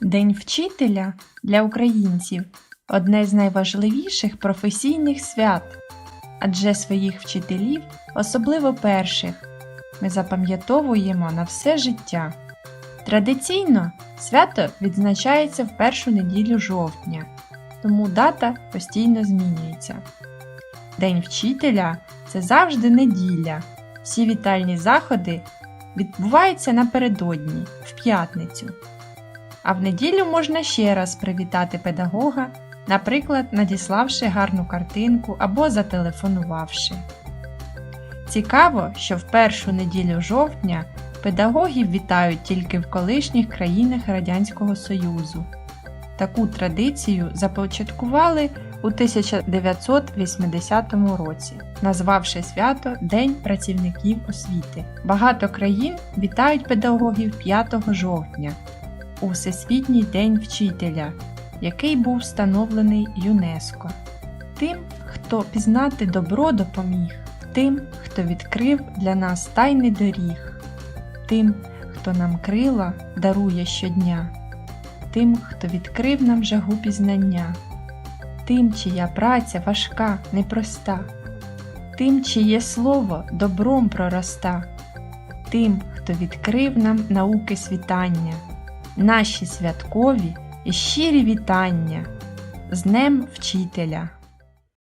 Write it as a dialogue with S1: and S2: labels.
S1: День вчителя для українців одне з найважливіших професійних свят, адже своїх вчителів, особливо перших, ми запам'ятовуємо на все життя. Традиційно свято відзначається в першу неділю жовтня, тому дата постійно змінюється. День вчителя це завжди неділя. Всі вітальні заходи відбуваються напередодні, в п'ятницю. А в неділю можна ще раз привітати педагога, наприклад, надіславши гарну картинку або зателефонувавши. Цікаво, що в першу неділю жовтня педагогів вітають тільки в колишніх країнах Радянського Союзу. Таку традицію започаткували у 1980 році, назвавши свято День працівників освіти. Багато країн вітають педагогів 5 жовтня у Всесвітній день вчителя, який був встановлений ЮНЕСКО. Тим, хто пізнати добро допоміг, тим, хто відкрив для нас тайни доріг, тим, хто нам крила дарує щодня, тим, хто відкрив нам жагу пізнання, тим, чия праця важка, непроста, тим, чиє слово добром пророста, тим, хто відкрив нам науки світання, наші святкові і щирі вітання з Днем Вчителя.